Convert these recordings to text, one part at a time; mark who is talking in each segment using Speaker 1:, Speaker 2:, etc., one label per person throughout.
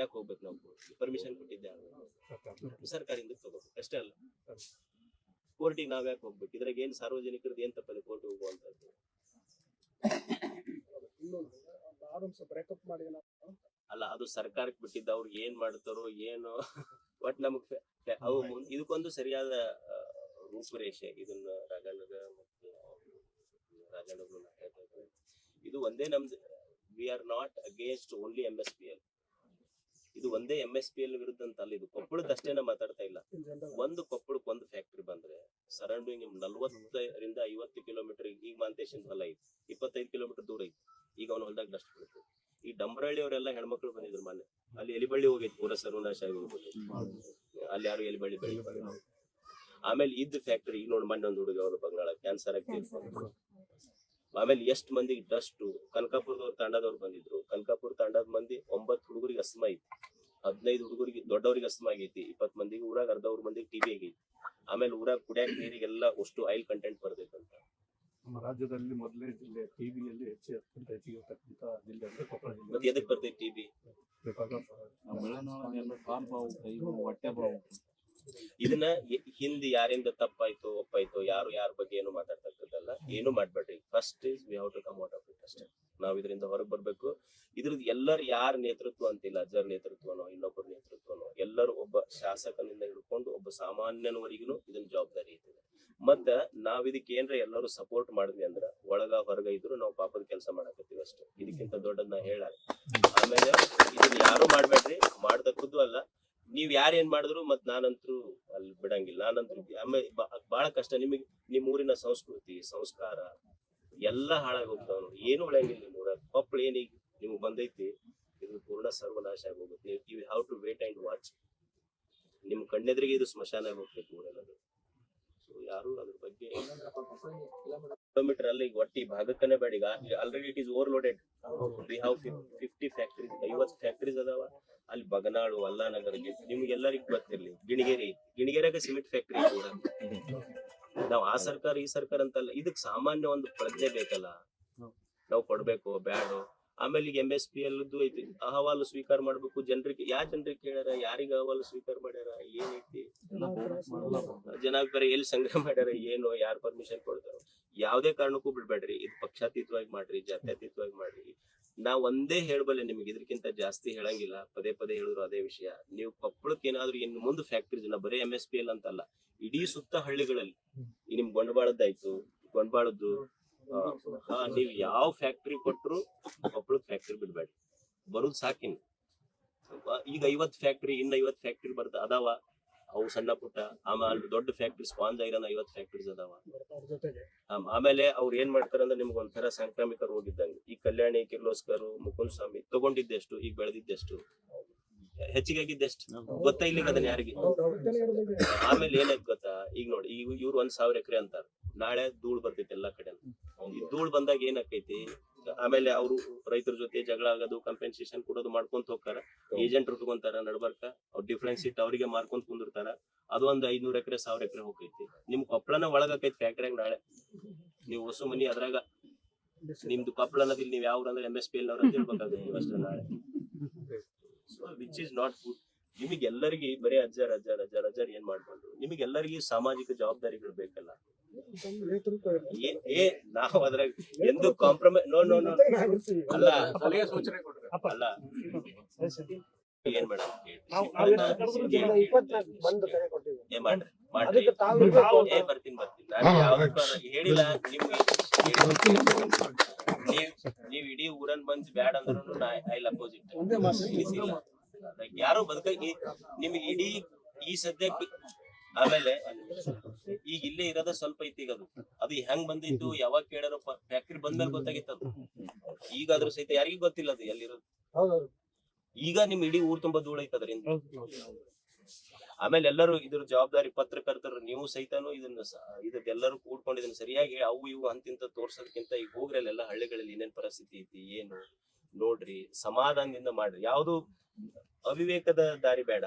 Speaker 1: ಯಾಕೆ ಹೋಗ್ಬೇಕು ನಾವು? ಪರ್ಮಿಷನ್ ಕೊಟ್ಟಿದ್ದೆ ಸರ್ಕಾರದಿಂದ ತಗೋಬೇಕು. ಅಷ್ಟೇ ಅಲ್ಲ. ಕೋರ್ಟಿಗೆ ನಾವ್ ಯಾಕೆ ಹೋಗ್ಬೇಕು? ಇದ್ರಾಗ ಏನ್ ಸಾರ್ವಜನಿಕರದ್ದು ಏನ್ ತಪ್ಪದೆ ಕೋರ್ಟ್ ಹೋಗುವಂತದ್ದು ಅಲ್ಲ ಅದು ಸರ್ಕಾರಕ್ಕೆ ಬಿಟ್ಟಿದ್ದ ಅವ್ರಿಗೆ ಏನ್ ಮಾಡ್ತಾರೋ ಏನು. ಒಟ್ ನಮಗ್ ಅವು ಇದಕ್ಕೊಂದು ಸರಿಯಾದ ರೂಪುರೇಷೆ. ಇದನ್ನ ರಾಜಣ್ಣಗ ಮತ್ತು ರಾಜಣ್ಣಗಳು ಇದು ಒಂದೇ ನಮ್ದು we are not against only M S P L ಇದು ಒಂದೇ ಎಂ ಎಸ್ ಪಿ ಎಲ್ ವಿರುದ್ಧ ಅಂತ ಅಲ್ಲ ಇದು ಕೊಪ್ಪಳದಷ್ಟೇನ ಮಾತಾಡ್ತಾ ಇಲ್ಲ. ಒಂದು ಕೊಪ್ಪಳಕ್ಕೆ ಒಂದು ಫ್ಯಾಕ್ಟ್ರಿ ಬಂದ್ರೆ ಸರೌಂಡಿಂಗ್ ನಲ್ವತ್ತರಿಂದ ಐವತ್ತು ಕಿಲೋಮೀಟರ್ ಈಗ ಮಾಂತೇಶನ್ ಹೊಲ ಐತಿ. ಇಪ್ಪತ್ತೈದು ಕಿಲೋಮೀಟರ್ ದೂರ ಐತಿ. ಈಗ ಅವ್ನ ಹೊಲದಾಗ ಡಸ್ಟ್ ಬಿಡುತ್ತೆ ಈ ಡಂಬರಳ್ಳಿ ಅವರೆಲ್ಲ ಹೆಣ್ಮಕ್ಳು ಬಂದಿದ್ರು ಮೊನ್ನೆ. ಅಲ್ಲಿ ಎಲಿಬಳ್ಳಿ ಹೋಗೈತಿ ಪೂರ ಸರ್ವನಾಶ ಆಗಿ ಅಲ್ಲಿ ಯಾರು ಎಲಿಬಳ್ಳಿ ಬೆಳಿ ಆಮೇಲೆ ಇದ್ದ ಫ್ಯಾಕ್ಟ್ರಿ ಈಗ ನೋಡಿ ಮೊನ್ನೆ ಒಂದು ಹುಡುಗ ಅವರು ಬಂಗಾಳ ಕ್ಯಾನ್ಸರ್ ಆಗಿ. ಆಮೇಲೆ ಎಷ್ಟು ಮಂದಿಗೆ ಡಸ್ಟ್ ಕನಕಾಪುರದವ್ರ ತಾಂಡದವ್ರು ಬಂದಿದ್ರು. ಕನಕಾಪುರ ತಾಂಡದ ಮಂದಿ ಒಂಬತ್ತು ಹುಡುಗರಿಗೆ ಅಸ್ಮ ಐತಿ. ಹದಿನೈದು ಹುಡುಗರಿಗೆ ದೊಡ್ಡವ್ರಿಗೆ ಅಸ್ಮ ಆಗೈತಿ. ಇಪ್ಪತ್ ಮಂದಿಗೆ ಊರಾಗ ಅರ್ಧ ಅವ್ರ ಮಂದಿಗೆ ಟಿವಿ ಆಗೈತಿ. ಆಮೇಲೆ ಊರಾಗ ಕುಡಿಯಾಕ ನೀರಿಗೆಲ್ಲ ಅಷ್ಟು ಆಯಿಲ್ ಕಂಟೆಂಟ್ ಬರ್ತೈತಂತ
Speaker 2: ನಮ್ಮ ರಾಜ್ಯದಲ್ಲಿ ಮೊದಲನೇ ಜಿಲ್ಲೆ ಟಿವಿಯಲ್ಲಿ ಹೆಚ್ಚು ಅತ್ಯಂತ ಹೆಚ್ಚಿಗೆ ಇರ್ತಕ್ಕಂಥ ಜಿಲ್ಲೆ ಅಂದ್ರೆ ಕೊಪ್ಪಳ ಜಿಲ್ಲೆ.
Speaker 1: ಮತ್ತೆ ಎದಕ್ ಬರ್ತೈತಿ
Speaker 3: ಕೈ ಹೊಟ್ಟೆ ಬಾವು.
Speaker 1: ಇದನ್ನ ಹಿಂದ್ ಯಾರಿಂದ ತಪ್ಪಾಯ್ತು, ಒಪ್ಪಾಯ್ತು, ಯಾರು, ಯಾರ ಬಗ್ಗೆ ಏನು ಮಾತಾಡ್ತಕ್ಕಂಥದ್ದಲ್ಲ ಏನು ಮಾಡ್ಬೇಡ್ರಿ. First is we how to come out of it ಅಷ್ಟೇ. ನಾವ್ ಇದರಿಂದ ಹೊರಗೆ ಬರ್ಬೇಕು. ಇದ್ರದ್ದು ಎಲ್ಲರ ಯಾರ ನೇತೃತ್ವ ಅಂತಿಲ್ಲ, ಅಜ್ಜರ ನೇತೃತ್ವನೋ ಇನ್ನೊಬ್ಬರ ನೇತೃತ್ವನೋ, ಎಲ್ಲರೂ ಒಬ್ಬ ಶಾಸಕನಿಂದ ಹಿಡ್ಕೊಂಡು ಒಬ್ಬ ಸಾಮಾನ್ಯನವರಿಗೂ ಇದನ್ನ ಜವಾಬ್ದಾರಿ ಐತಿ. ಮತ್ತ ನಾವ್ ಇದಕ್ಕೆ ಏನ್ರ ಎಲ್ಲರೂ ಸಪೋರ್ಟ್ ಮಾಡಿದ್ವಿ ಅಂದ್ರ, ಒಳಗ ಹೊರಗ ಇದ್ರು ನಾವು ಪಾಪದ ಕೆಲಸ ಮಾಡಕತ್ತೀವಿ ಅಷ್ಟೇ. ಇದಕ್ಕಿಂತ ದೊಡ್ಡದ್ ನಾ ಹೇಳ ಆಮೇಲೆ ಇದನ್ನ ಯಾರು ಮಾಡ್ಬೇಡ್ರಿ? ಮಾಡ್ದಕ್ಕದ್ದು ಅಲ್ಲ. ನೀವ್ ಯಾರೇನ್ ಏನ್ ಮಾಡಿದ್ರು ಮತ್ ನಾನಂತ್ರು ಅಲ್ಲಿ ಬಿಡಂಗಿಲ್ಲ. ನಾನಂತ್ರು ಆಮೇಲೆ ಬಹಳ ಕಷ್ಟ. ನಿಮಗೆ ನಿಮ್ ಊರಿನ ಸಂಸ್ಕೃತಿ ಸಂಸ್ಕಾರ ಎಲ್ಲಾ ಹಾಳಾಗಿ ಹೋಗ್ತಾವ ನೋಡಿ. ಏನು ಉಳಿಯಂಗಿಲ್ಲ ನಿಮ್ ಊರಾಗ. ಕೊಪ್ಪಳ ಏನೀಗ ನಿಮ್ಗೆ ಬಂದೈತಿ ಇದು ಪೂರ್ಣ ಸರ್ವನಾಶ ಆಗಿ ಹೋಗುತ್ತೆ you have to wait and watch. ನಿಮ್ ಕಣ್ಣೆದ್ರಿಗೆ ಇದು ಸ್ಮಶಾನ ಹೋಗ್ಬೇಕು ಊರಲ್ಲದು ಸೊ ಯಾರು ಅದ್ರ ಬಗ್ಗೆ ಕಿಲೋಮೀಟರ್ ಅಲ್ಲಿ ಒಟ್ಟಿ ಭಾಗಕ್ಕನೆ ಬೇಡ. ಈಗ already it is overloaded. We have fifty factories ಐವತ್ತು ಫ್ಯಾಕ್ಟ್ರೀಸ್ ಅದಾವ. ಅಲ್ಲಿ ಬಗನಾಳು ಅಲ್ಲಾನಗರ ನಿಮ್ಗೆಲ್ಲರಿಗೂ ಗೊತ್ತಿರ್ಲಿ. ಗಿಣಿಗೇರಿ ಗಿಣಿಗೇರಿಯಾಗ ಸಿಮೆಂಟ್ ಫ್ಯಾಕ್ಟ್ರಿ ನಾವ್ ಆ ಸರ್ಕಾರ, ಈ ಸರ್ಕಾರ ಅಂತಲ್ಲ, ಇದಕ್ ಸಾಮಾನ್ಯ ಒಂದು ಪ್ರಜ್ಞೆ ಬೇಕಲ್ಲ. ನಾವು ಕೊಡ್ಬೇಕು, ಬ್ಯಾಡ್. ಆಮೇಲೆ ಈಗ ಎಂ ಎಸ್ ಪಿ ಅಲ್ಲದ್ದು ಐತಿ, ಅಹವಾಲು ಸ್ವೀಕಾರ ಮಾಡ್ಬೇಕು. ಜನರಿಗೆ, ಯಾ ಜನರಿಗೆ ಕೇಳ್ಯಾರ, ಯಾರಿಗ ಅಹವಾಲು ಸ್ವೀಕಾರ ಮಾಡ್ಯಾರ ಏನೈತಿ ಜನಾಭಿಪ್ರಾಯ ಎಲ್ಲಿ ಸಂಗ್ರಹ ಮಾಡ್ಯಾರ, ಏನು, ಯಾರು ಪರ್ಮಿಷನ್ ಕೊಡ್ತಾರೋ. ಯಾವ್ದೇ ಕಾರಣಕ್ಕೂ ಬಿಡ್ಬೇಡ್ರಿ. ಇದು ಪಕ್ಷಾತೀತವಾಗಿ ಮಾಡ್ರಿ, ಜಾತ್ಯತೀತವಾಗಿ ಮಾಡ್ರಿ. ನಾವ್ ಒಂದೇ ಹೇಳಬಲ್ಲೆ ನಿಮಗೆ ಇದಕ್ಕಿಂತ ಜಾಸ್ತಿ ಹೇಳಂಗಿಲ್ಲ. ಪದೇ ಪದೇ ಹೇಳಿದ್ರು ಅದೇ ವಿಷಯ. ನೀವು ಕೊಪ್ಪಳಕ್ಕೆ ಏನಾದ್ರು ಇನ್ನು ಮುಂದೆ ಫ್ಯಾಕ್ಟ್ರೀಸ್ ಬರೀ ಎಂ ಎಸ್ ಪಿ ಎಲ್ ಅಂತಲ್ಲ ಇಡೀ ಸುತ್ತ ಹಳ್ಳಿಗಳಲ್ಲಿ ಈ ನಿಮ್ ಗೊಂಡಬಾಳದ್ದಾಯ್ತು ಗೊಂಡಬಾಳದ್ದು ಆ, ನೀವ್ ಯಾವ ಫ್ಯಾಕ್ಟ್ರಿ ಕೊಟ್ರು ಕೊಪ್ಪಳಕ್ ಫ್ಯಾಕ್ಟ್ರಿ ಬಿಡ್ಬೇಡಿ. ಬರುದ್ ಸಾಕಿನ್. ಈಗ ಐವತ್ ಫ್ಯಾಕ್ಟ್ರಿ ಇನ್ನ ಐವತ್ ಫ್ಯಾಕ್ಟ್ರಿ ಬರ್ತ ಅದಾವ. ಅವು ಸಣ್ಣ ಪುಟ್ಟ ಆಮೇಲೆ ದೊಡ್ಡ ಫ್ಯಾಕ್ಟ್ರಿ ಸ್ಪಾಂಜ್ ಐರನ್ ಐವತ್ತು ಫ್ಯಾಕ್ಟ್ರೀಸ್ ಅದಾವ. ಆಮೇಲೆ ಅವ್ರು ಏನ್ ಮಾಡ್ತಾರೆ ಅಂದ್ರೆ ನಿಮ್ಗೆ ಒಂಥರ ಸಾಂಕ್ರಾಮಿಕ ರೋಗ ಇದ್ದಂಗೆ. ಈ ಕಲ್ಯಾಣಿ ಕಿರ್ಲೋಸ್ಕರ್ ಮುಕುಂದ್ ಸ್ವಾಮಿ ತಗೊಂಡಿದ್ದೆಷ್ಟು ಈಗ ಬೆಳೆದಿದ್ದೆಷ್ಟು? ಹೆಚ್ಚಿಗೆ ಆಗಿದ್ದೆಷ್ಟು ಗೊತ್ತಾ ಇಲ್ಲಿಗೆ ಅದನ್ನ ಯಾರಿಗೆ? ಆಮೇಲೆ ಏನಾಯ್ತು ಗೊತ್ತಾ? ಈಗ ನೋಡಿ ಈಗ ಇವ್ರು ಒಂದ್ ಸಾವಿರ ಎಕರೆ ಅಂತಾರ. ನಾಳೆ ಧೂಳ್ ಬರ್ತೈತಿ ಎಲ್ಲಾ ಕಡೆ ಈ ಧೂಳ್ ಬಂದಾಗ ಏನಾಕೈತಿ ಆಮೇಲೆ ಅವರು ರೈತರ ಜೊತೆ ಜಗಳ ಆಗೋದು ಕಂಪೆನ್ಸೇಷನ್ ಕೊಡೋದು ಮಾಡ್ಕೊಂತ ಹೋಗ್ತಾರ. ಏಜೆಂಟ್ ಹುಟ್ಕೊಂತಾರ ನಡ್ಬರ್ಕ. ಅವ್ರ ಡಿಫ್ರೆನ್ಸ್ ಇಟ್ಟು ಅವರಿಗೆ ಮಾರ್ಕೊಂತ ಕುಂದಿರ್ತಾರ. ಅದು ಒಂದ್ ಐದ್ನೂರ್ ಎಕರೆ ಸಾವಿರ ಎಕರೆ ಹೋಗೈತಿ. ನಿಮ್ ಕೊಪ್ಪಳನ ಒಳಗಾಕೈತಿ ಫ್ಯಾಕ್ಟ್ರಿಯಾಗ ನಾಳೆ. ನೀವು ಹೊಸ ಮನಿ ಅದ್ರಾಗ ನಿಮ್ದು ಕೊಪ್ಪಳ ಅನ್ನೋದಿಲ್ಲ ನೀವ್ ಯಾವ ಅಂದ್ರೆ ಎಂ ಎಸ್ ಪಿ ಎಲ್ ಅವ್ರ ಅಂತ ಹೇಳ್ಬೇಕಾಗುತ್ತೆ ಅಷ್ಟೇ ನಾಳೆ. So which is not good ನಿಮಗೆಲ್ಲರಿಗೆ ಬರೀ ಅಜ್ಜರ್ ಅಜ್ಜರ್ ಅಜ್ಜರ್ ಅಜ್ಜರ್ ಏನ್ ಮಾಡ್ಬಾರ್ದು? ನಿಮಗೆ ಎಲ್ಲರಿಗೂ ಸಾಮಾಜಿಕ ಜವಾಬ್ದಾರಿಗಳು ಬೇಕಲ್ಲ. ಏ ನಾವು ಅದ್ರಾಗ ಎಂದು ಕಾಂಪ್ರಮೈಸ್ ನೋ ನೋ ನೋ. ಅಲ್ಲ.
Speaker 2: ಸಲಹೆ ಸೂಚನೆ ಕೊಡ್ರಿ
Speaker 1: ಅಲ್ಲ. ಏನ್ ಮೇಡಮ್ ಏ ಮಾಡ್ರಿ ಮಾಡ್ರಿ.
Speaker 4: ಅದಕ್ಕೆ ತಾವು
Speaker 1: ಏ ಬರ್ತೀನಿ ಬರ್ತೀನಿ. ನಾನು ಹೇಳಿಲ್ಲ ನಿಮ್ಗೆ ನೀವ್ ನೀವ್ ಇಡೀ ಊರನ್ ಬಂದ್ ಬ್ಯಾಡ್ ಅಂದ್ರೂ ಐ ಅಪೋಸಿಟ್. ಯಾರೋ ಬದುಕಾಗಿ ನಿಮ್ಗೆ ಇಡೀ ಈ ಸದ್ಯಕ್ಕೆ ಆಮೇಲೆ ಈಗ ಇಲ್ಲೇ ಇರೋದ ಸ್ವಲ್ಪ ಐತಿ ಈಗ ಅದು. ಅದು ಹೆಂಗ್ ಬಂದಿತ್ತು ಯಾವಾಗ ಕೇಳಾರ ಫ್ಯಾಕ್ಟ್ರಿ ಬಂದ್ಮೇಲೆ ಗೊತ್ತಾಗಿತ್ತು ಅದು. ಈಗ ಅದ್ರ ಸಹಿತ ಯಾರಿಗೂ ಗೊತ್ತಿಲ್ಲ ಅದು ಎಲ್ಲಿರೋದು. ಈಗ ನಿಮ್ ಇಡೀ ಊರ್ ತುಂಬಾ ಧೂಳ ಐತೆ ಅದರಿಂದ. ಆಮೇಲೆ ಎಲ್ಲರೂ ಇದ್ರ ಜವಾಬ್ದಾರಿ ಪತ್ರಕರ್ತರು ನೀವು ಸಹಿತನು ಇದನ್ನ ಇದಕ್ಕೆಲ್ಲರೂ ಕೂಡ್ಕೊಂಡು ಇದನ್ನ ಸರಿಯಾಗಿ ಅವು ಇವು ಅಂತಿಂತ ತೋರ್ಸೋದಕ್ಕಿಂತ ಈಗ ಹೋಗ್ರಿ ಅಲ್ಲೆಲ್ಲ ಹಳ್ಳಿಗಳಲ್ಲಿ ಏನೇನ್ ಪರಿಸ್ಥಿತಿ ಐತಿ, ಏನು? ನೋಡ್ರಿ, ಸಮಾಧಾನದಿಂದ ಮಾಡ್ರಿ. ಯಾವ್ದು ಅವಿವೇಕದ ದಾರಿ ಬೇಡ.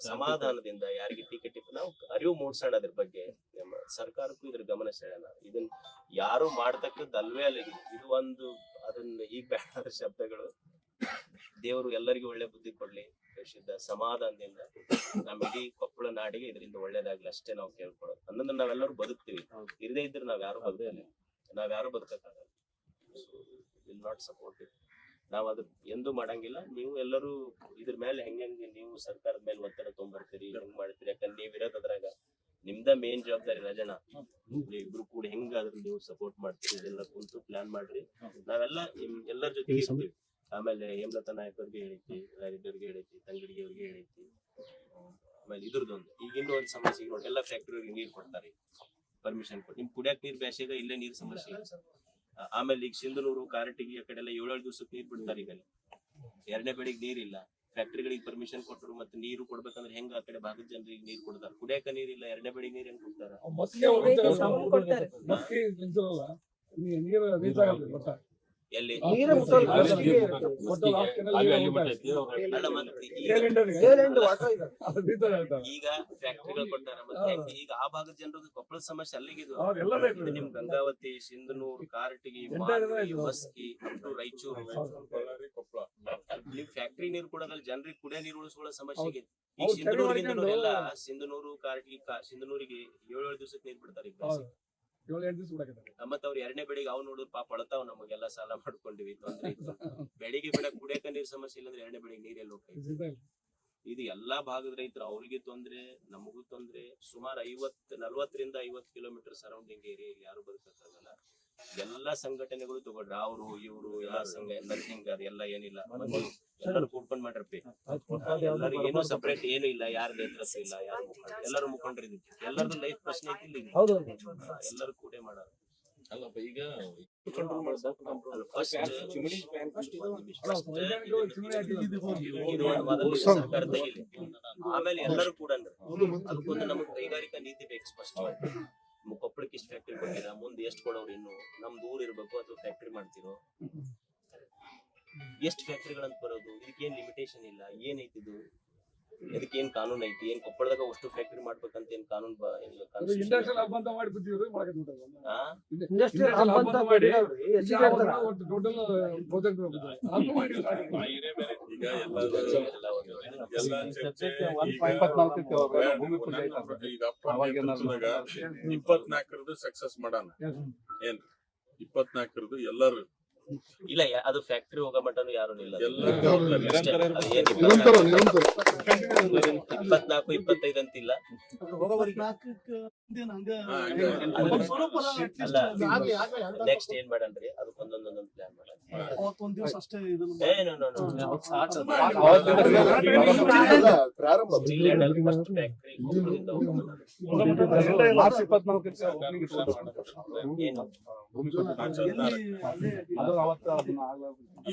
Speaker 1: ಸಮಾಧಾನದಿಂದ ಯಾರಿಗೆ ಟಿಕೆಟ್ ಇತ್ತು ನಾವು ಅರಿವು ಮೂಡ್ಸೋಣ ಅದ್ರ ಬಗ್ಗೆ. ನಮ್ಮ ಸರ್ಕಾರಕ್ಕೂ ಇದ್ರ ಗಮನ ಸೆಳೆಯೋಣ. ಇದನ್ನ ಯಾರು ಮಾಡ್ತಕ್ಕದ್ದು ಅಲ್ವೇ ಅಲ್ಲ ಇದು. ಇದು ಒಂದು ಅದನ್ನ ಈಗ ಬೇಡ ಶಬ್ದಗಳು. ದೇವರು ಎಲ್ಲರಿಗೂ ಒಳ್ಳೆ ಬುದ್ಧಿ ಕೊಡ್ಲಿ. ಶುದ್ಧ ಸಮಾಧಾನದಿಂದ ನಮ್ಮ ಇಡೀ ಕೊಪ್ಪಳ ನಾಡಿಗೆ ಇದರಿಂದ ಒಳ್ಳೇದಾಗ್ಲಿ ಅಷ್ಟೇ ನಾವು ಕೇಳ್ಕೊಳ್ಳೋದು. ಅಂದ್ರೆ ನಾವೆಲ್ಲರೂ ಬದುಕ್ತೀವಿ. ಇರದೇ ಇದ್ರೆ ನಾವ್ ಯಾರು ಬದುಕಲ್ಲ. ನಾವ್ ಯಾರು ಬದುಕಕ್ಕಾಗಲ್ಲ ವಿಲ್ ನಾಟ್ ಸಪೋರ್ಟ್ ಇಟ್ ನಾವ್ ಅದ್ ಎಂದು ಮಾಡಂಗಿಲ್ಲ. ನೀವು ಎಲ್ಲರೂ ಇದ್ರ ಮೇಲೆ ಹೆಂಗೆ ನೀವು ಸರ್ಕಾರದ ಮೇಲೆ ಒತ್ತಡ ತೊಗೊಂಬರ್ತೀರಿ ಹೆಂಗ್ ಮಾಡ್ತೀರಿ? ಯಾಕಂದ್ರೆ ನೀವ್ ಇರೋದ್ ಅದ್ರಾಗ ನಿಮ್ದ ಮೇನ್ ಜವಾಬ್ದಾರಿ ರಜನ. ಇಬ್ರು ಕೂಡ ಹೆಂಗ್ ಅದ್ರ ನೀವು ಸಪೋರ್ಟ್ ಮಾಡ್ತೀರಿ ಇದೆಲ್ಲ ಕುಂತು ಪ್ಲಾನ್ ಮಾಡ್ರಿ. ನಾವೆಲ್ಲ ನಿಮ್ ಎಲ್ಲರ ಜೊತೆ ಇರ್ತೀವಿ. ಆಮೇಲೆ ಹೇಮಲತಾ ನಾಯಕರಿಗೆ ಅವ್ರಿಗೆ ಹೇಳೈತಿ ರಾಯರೆಡ್ಡಿಯವ್ರಿಗೆ ಹೇಳೈತಿ ತಂಗಡಿಗೆ ಅವ್ರಿಗೆ ಹೇಳೈತಿ ಆಮೇಲೆ ಇದ್ರದ್ದೊಂದು ಈಗ ಇನ್ನೂ ಒಂದು ಸಮಸ್ಯೆ ಎಲ್ಲಾ ನೋಡಿ ಎಲ್ಲ ಫ್ಯಾಕ್ಟ್ರಿಗೆ ನೀರ್ ಕೊಡ್ತಾರೆ. ಪರ್ಮಿಷನ್ ಕೊಟ್ಟು ನಿಮ್ ಕುಡಿಯಕ್ ನೀರ್ ಬೇಸಿಗೆ ಇಲ್ಲೇ ನೀರ್ ಸಮಸ್ಯೆ. ಆಮೇಲೆ ಈಗ ಸಿಂಧನೂರು ಕಾರಟಗಿ ಆ ಕಡೆ ಎಲ್ಲ ಏಳೇಳು ದಿವಸಕ್ಕೆ ನೀರ್ ಬಿಡ್ತಾರೆ ಈಗ. ಎರಡನೇ ಬೆಳಿಗ್ಗೆ ನೀರಿಲ್ಲ ಫ್ಯಾಕ್ಟ್ರಿಗಳಿಗೆ ಪರ್ಮಿಷನ್ ಕೊಟ್ಟರು ಮತ್ತೆ ನೀರು ಕೊಡ್ಬೇಕಂದ್ರೆ ಹೆಂಗ ಆ ಕಡೆ ಭಾಗದ ಜನರಿಗೆ ನೀರು ಕೊಡ್ತಾರ? ಕುಡಿಯಕ ನೀರಿಲ್ಲ ಎರಡನೇ ಬೆಳಿಗ್ಗೆ ನೀರ್ ಹೆಂಗ್ ಕೊಡ್ತಾರ?
Speaker 5: ಕೊಡ್ತಾರೆ.
Speaker 1: ಎಲ್ಲಿ? ಈಗ ಫ್ಯಾಕ್ಟ್ರಿಗಳು ಕೊಟ್ಟಾರ ಮತ್ತೆ ಈಗ ಆ ಭಾಗದ ಜನರಿಗೆ ಕೊಪ್ಪಳ ಸಮಸ್ಯೆ ಅಲ್ಲಿಗಿದು. ನಿಮ್ ಗಂಗಾವತಿ ಸಿಂಧನೂರು ಕಾರಟಗಿ. ಮಸ್ಕಿ ರಾಯಚೂರು. ನೀವು ಫ್ಯಾಕ್ಟ್ರಿ ನೀರು ಕೊಡೋದ್ರಲ್ಲಿ ಜನರಿಗೆ ಕುಡಿಯೋ ನೀರು ಉಳಿಸ್ಕೊಳ್ಳೋ ಸಮಸ್ಯೆ ಇದೆ ಈಗ ಎಲ್ಲ ಸಿಂಧನೂರು ಕಾರಟಗಿ ಕಾ- ಸಿಂಧನೂರಿಗೆ ಏಳು ಏಳು ದಿವಸಕ್ಕೆ ನೀರು ಬಿಡ್ತಾರೆ ಈಗ.
Speaker 2: ಏಳು ಎಂಟು ದಿವಸ ಬಿಡಕತ್ತಾರೆ.
Speaker 1: ಮತ್ತೆ ಅವ್ರು ಎರಡನೇ ಬೆಳಿಗ್ಗೆ ಅವ್ ನೋಡಿದ್ರು ಪಾಪ ಅಳತಾವ್ ನಮಗೆಲ್ಲ ಸಾಲ ಮಾಡ್ಕೊಂಡಿವಿ ತೊಂದ್ರೆ ಇತ್ತು ಬೆಳಿಗ್ಗೆ ಬಿಡ ಕುಡಿಯಕ ನೀರ್ ಸಮಸ್ಯೆ ಇಲ್ಲ ಅಂದ್ರೆ ಎರಡನೇ ಬೆಳಿಗ್ಗೆ ನೀರೆಲ್ಲ ಹೋಗ್ತೈತಿ
Speaker 2: ಇದು
Speaker 1: ಎಲ್ಲಾ ಭಾಗದ ರೈತರು ಅವ್ರಿಗೆ ತೊಂದ್ರೆ ನಮಗೂ ತೊಂದ್ರೆ. ಸುಮಾರು ಐವತ್ ನಲ್ವತ್ತರಿಂದ ಐವತ್ ಕಿಲೋಮೀಟರ್ ಸರೌಂಡಿಂಗ್ ಏರಿಯಾ ಯಾರು ಬದುಕಕ್ಕಾಗಲ್ಲ ಎಲ್ಲಾ ಸಂಘಟನೆಗಳು ತಗೊಂಡ್ರ ಅವ್ರು ಇವ್ರು ಎಲ್ಲಾ ಸಂಘ ನಥಿಂಗ್ ಎಲ್ಲ ಏನಿಲ್ಲ. ಬಂದು ಎಲ್ಲರೂ ಕೂಡ್ಕೊಂಡ್ ಮಾಡ್ರಪ್ಪಿ. ಏನೋ ಏನು ಸಪರೇಟ್ ಏನು ಇಲ್ಲ. ಯಾರ ನೇತೃತ್ವ ಇಲ್ಲ ಯಾರು ಮುಖಂಡ ಎಲ್ಲರೂ ಮುಖಂಡರಿದ್ದೀವಿ ಎಲ್ಲರದು ಲೈಫ್ ಪ್ರಶ್ನೆ ಐತಿ ಇಲ್ಲಿ.
Speaker 4: ಹೌದು
Speaker 1: ಎಲ್ಲರೂ ಕೂಡೇ
Speaker 3: ಅಲ್ಲಪ್ಪ ಈಗ
Speaker 1: ಆಮೇಲೆ ಎಲ್ಲರೂ ಕೂಡ ಅದಕ್ಕೊಂದು ನಮಗೆ ಕೈಗಾರಿಕಾ ನೀತಿ ಬೇಕು ಸ್ಪಷ್ಟವಾಗಿ ಇಷ್ಟು ಫ್ಯಾಕ್ಟ್ರಿ ಕೊಟ್ಟಿರ ಮುಂದೆ ಎಷ್ಟು ಕೊಡೋರು ಇನ್ನು? ನಮ್ ದೂರ ಇರ್ಬೇಕು ಅಥವಾ ಫ್ಯಾಕ್ಟ್ರಿ ಮಾಡ್ತಿರೋ? ಎಷ್ಟು ಫ್ಯಾಕ್ಟ್ರಿಗಳಂತ ಬರೋದು? ಇದಕ್ಕೇನ್ ಲಿಮಿಟೇಷನ್ ಇಲ್ಲ? ಏನೈತಿ ಇದು ಇದಕ್ಕೇನ್ ಕಾನೂನ್ ಐತಿ? ಏನ್ ಕೊಪ್ಪಳದಾಗ ಅಷ್ಟು ಫ್ಯಾಕ್ಟರಿ ಮಾಡ್ಬೇಕಂತ ಏನ್ ಕಾನೂನ್ ಇಪ್ಪತ್ನಾಲ್ಕರದು ಏನ್
Speaker 2: ಇಂಡಸ್ಟ್ರಿಯಲ್ ಹಬ್ ಅಂತ ಮಾಡಿ ಬಿಟ್ಟಿದ್ರು
Speaker 6: ಇಪ್ಪತ್ನಾಲ್ಕರದ್ದು ಸಕ್ಸಸ್ ಮಾಡೋಣ ಏನ್ ಇಪ್ಪತ್ನಾಲ್ಕರದು ಎಲ್ಲರೂ
Speaker 1: ಇಲ್ಲ ಯಾ- ಅದು ಫ್ಯಾಕ್ಟ್ರಿ ಹೋಗೋ ಮಟ್ಟನು ಯಾರು
Speaker 7: ಇಲ್ಲ.
Speaker 1: ಇಪ್ಪತ್ನಾಲ್ಕು ಇಪ್ಪತ್ತೈದು ಅಂತಿಲ್ಲ ನೆಕ್ಸ್ಟ್ ಏನ್ ಮಾಡನ್ರಿ ಅದಕ್ಕೆ ಒಂದೊಂದೊಂದೊಂದು ಪ್ಲಾನ್ ಮಾಡೋಣ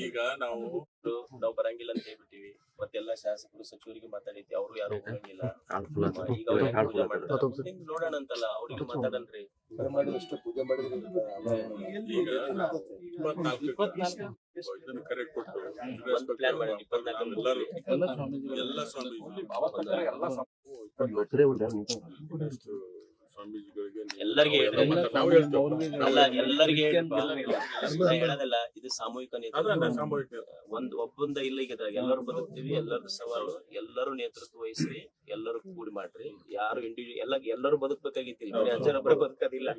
Speaker 6: ಈಗ ನಾವು
Speaker 1: ನಾವು ಬರಂಗಿಲ್ಲ ಅಂತ ಹೇಳ್ಬಿಟ್ಟಿವಿ. ಮತ್ತೆಲ್ಲ ಶಾಸಕರು ಸಚಿವರಿಗೆ ಮಾತಾಡೈತಿ ಅವರು ಯಾರು ಹೋಗಂಗಿಲ್ಲ. ಈಗ ಅವ್ರು ಹೆಂಗ್ ಪೂಜೆ ಮಾಡ್ತಾರೆ? ಹಿಂಗ್ ನೋಡೋಣ ಅಂತಲ್ಲ? ಅವ್ರಿಗೆ ಮಾತಾಡನ್ರಿ
Speaker 7: ಪೂಜೆ ಮಾಡಿದ್ರೆ
Speaker 6: ಈಗ ಇಪ್ಪತ್ನಾಲ್ಕು ಇದನ್ನ ಕರೆಕ್ಟ್ ಕೊಟ್ಟು
Speaker 1: ಒಂದ್ ಇಪ್ಪತ್ನಾಲ್ಕು
Speaker 6: ಎಲ್ಲರೂ
Speaker 3: ಎಲ್ಲ ಸ್ವಾಮಿ
Speaker 6: ಎಲ್ಲ ಸ್ವಾಮೀಜಿ ಸ್ವಾಮೀಜಿಗಳಿಗೆ
Speaker 1: ಎಲ್ಲರಿಗೆ
Speaker 6: ನಾವು
Speaker 1: ಎಲ್ಲರಿಗೆ ಹೇಳೋದಲ್ಲ ಇದು ಸಾಮೂಹಿಕ ನೇತೃತ್ವ. ಒಂದ್ ಒಬ್ಬಂದ ಇಲ್ಲ ಈಗ ಇದ್ರಾಗ ಎಲ್ಲರೂ ಬರುತ್ತೀವಿ ಎಲ್ಲರೂ ಸವಾಲು ಎಲ್ಲರೂ ನೇತೃತ್ವ ವಹಿಸಿ ಎಲ್ಲರೂ ಕೂಡಿ ಮಾಡ್ರಿ. ಯಾರು ಇಂಡಿವಿಜುವಲ್ ಎಲ್ಲ ಎಲ್ಲರೂ ಬದುಕಬೇಕಾಗಿತ್ತಿಲ್ಲ ಬರೀ ಅಜ್ಜರೊಬ್ಬರೇ ಬದುಕೋದಿಲ್ಲ.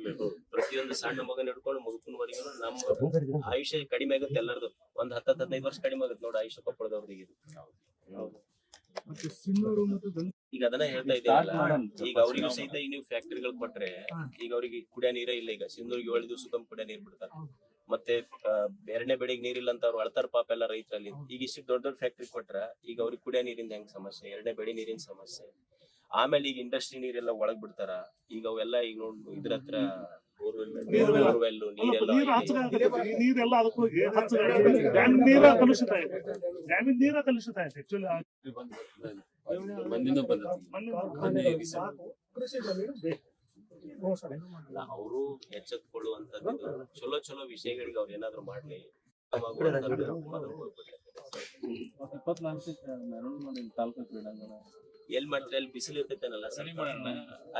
Speaker 1: ಪ್ರತಿಯೊಂದು ಸಣ್ಣ ಮಗನ ಹಿಡ್ಕೊಂಡು ಮುದುಕನವರೆಗೂ ನಮ್ಮ ಆಯುಷ್ಯ ಕಡಿಮೆ ಆಗುತ್ತೆ ಎಲ್ಲರದು ಒಂದ್ ಹತ್ತ ಹದಿನೈದು ವರ್ಷ ಕಡಿಮೆ ಆಗುತ್ತೆ ನೋಡಿ ಆಯುಷ್ಯ ಕೊಪ್ಪಳದವ್ರಿಗೆ ಇದು ಈಗ ಅದನ್ನ ಹೇಳ್ತಾ ಇದ್ದೀವಿ ಈಗ ಅವ್ರಿಗೂ ಸಹಿತ ಈಗ ನೀವು ಫ್ಯಾಕ್ಟರಿಗಳು ಕೊಟ್ರೆ ಈಗ ಅವ್ರಿಗೆ ಕುಡಿಯೋ ನೀರೇ ಇಲ್ಲ ಈಗ. ಸಿಂಧೂರಿಗೆ ಏಳು ದಿವಸಕ್ಕೊಮ್ಮೆ ಕುಡಿಯ ನೀರ್ ಬಿಡ್ತಾರೆ. ಮತ್ತೆ ಎರಡನೇ ಬೆಳೆಗೆ ನೀರಿಲ್ಲ ಅಂತ ಅವ್ರು ಅಳ್ತಾರ ಪಾಪ ಎಲ್ಲ ರೈತರಲ್ಲಿ. ಈಗ ಇಷ್ಟು ದೊಡ್ಡ ದೊಡ್ಡ ಫ್ಯಾಕ್ಟ್ರಿ ಕೊಟ್ರ ಈಗ ಅವ್ರಿಗೆ ಕುಡಿಯೋ ನೀರಿಂದ ಹೆಂಗ್ ಸಮಸ್ಯೆ? ಎರಡನೇ ಬೆಳೆ ನೀರಿನ ಸಮಸ್ಯೆ. ಆಮೇಲೆ ಈಗ ಇಂಡಸ್ಟ್ರಿ ನೀರೆಲ್ಲ ಒಳಗ್ ಬಿಡ್ತಾರ. ಈಗ ಅವೆಲ್ಲ ಈಗ ನೋಡ್ ಇದ್ರ ಹತ್ರ ಬೋರ್ವೆಲ್ ನೀರೆಲ್ಲ
Speaker 8: ನೀರ ಕಲುಷಿತ ಆಯ್ತು. ಡ್ಯಾಮಿನ ನೀರ ಕಲುಷಿತ ಆಯ್ತು
Speaker 1: ಅಲ್ಲ, ಅವರು ಎಚ್ಚೆತ್ಕೊಳ್ಳುವಂತದ್ದು. ಚಲೋ ಚಲೋ ವಿಷಯಗಳಿಗೆ ಅವ್ರು ಏನಾದ್ರು ಮಾಡ್ಲಿ. ಎಲ್ ಮಾಡ್ತಾರೆ ಅಲ್ಲಿ ಬಿಸಿಲು ಇರ್ತೈತೇನಲ್ಲ ಸರಿ?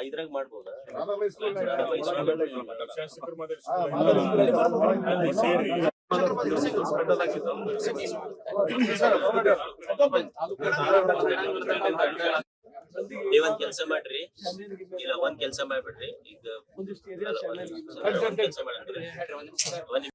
Speaker 1: ಇದ್ರಾಗ ಮಾಡ್ಬೋದಾ? ನೀವೊಂದ್ ಕೆಲ್ಸ ಮಾಡ್ರಿ. ಇಲ್ಲ ಒಂದ್ ಕೆಲ್ಸ ಮಾಡ್ಬಿಡ್ರಿ. ಈಗ ಒಂದ್. ಒಂದ್ ಕೆಲ್ಸ ಮಾಡ್ರಿ. ಒಂದ್